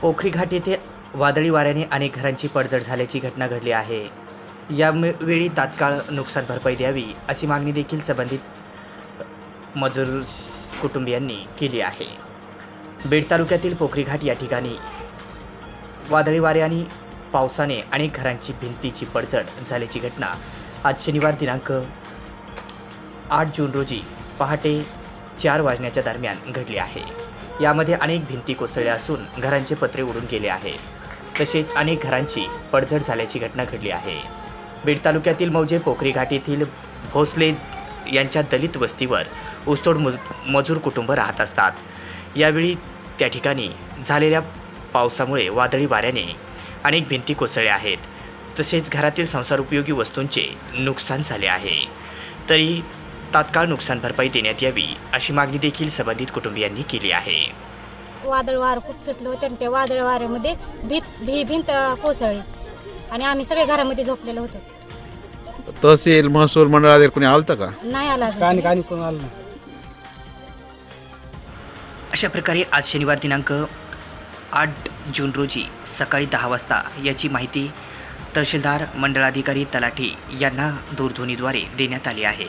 पोखरी घाट येथे वादळी वाऱ्याने अनेक घरांची पडझड झाल्याची घटना घडली आहे. या वेळी तात्काळ नुकसान भरपाई द्यावी अशी मागणी देखील संबंधित मजूर कुटुंबियांनी केली आहे. बीड तालुक्यातील पोखरी घाट या ठिकाणी वादळी वारे आणि पावसाने अनेक घरांची भिंतीची पडझड झाल्याची घटना आज शनिवार दिनांक आठ जून रोजी पहाटे चार वाजण्याच्या दरम्यान घडली आहे. यामध्ये अनेक भिंती कोसळल्या असून घरांचे पत्रे उडून गेले आहे. तसेच अनेक घरांची पडझड झाल्याची घटना घडली आहे. बीड तालुक्यातील मौजे पोखरी घाट येथील भोसले यांच्या दलित वस्तीवर ऊसतोड मजूर कुटुंब राहत असतात. यावेळी त्या ठिकाणी झालेल्या पावसामुळे वादळी वाऱ्याने अनेक भिंती कोसळल्या आहेत. तसेच घरातील संसार उपयोगी वस्तूंचे नुकसान झाले आहे. तरी तात्काळ नुकसान भरपाई देण्यात यावी अशी मागणी देखील संबंधित कुटुंबियांनी केली आहे. वादळ वारं खूप सुटलं होतं आणि त्या वादळ वाऱ्यामध्ये भीत भी भिंत कोसळली. आणि आम्ही सगळे घरामध्ये झोपलेलो होतो. तहसील महसूल मंडळात कोणी आलतं का? नाही आला अजून. कानी कानी कोण आलं नाही. अशा प्रकारे आज शनिवार दिनांक आठ जून रोजी सकाळी दहा वाजता याची माहिती तहसीलदार मंडळाधिकारी तलाठी यांना दूरध्वनीद्वारे देण्यात आली आहे.